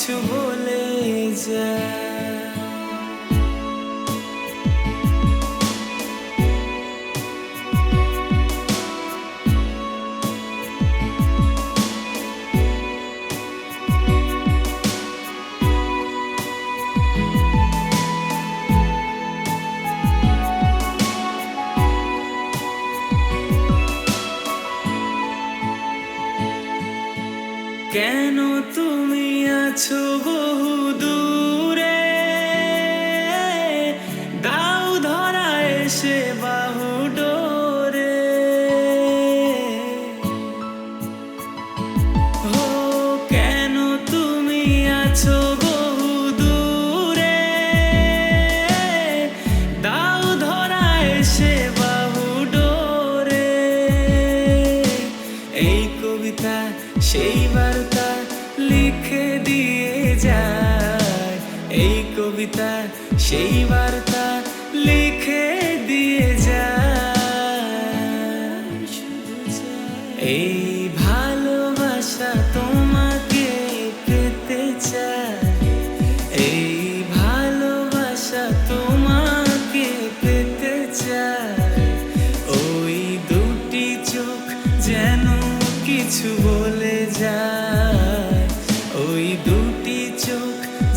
কিছু বলে যায়। কেন তুমি আছো বহু দূরে? দাও ধরা এসে বাহু ডোরে। হো কেন তুমি আছো বহু দূরে? দাও ধরা এসে বাহু ডোরে। এই কবিতা সেই বার্তা লিখে দিয়ে যায়। এই কবিতা সেই বার্তা লিখে দিয়ে যায়। এই ভালোবাসা তোমাকে পেতে চায়। এই ভালোবাসা তোমাকে পেতে চায়। ওই দুটি চোখ যেন কিছু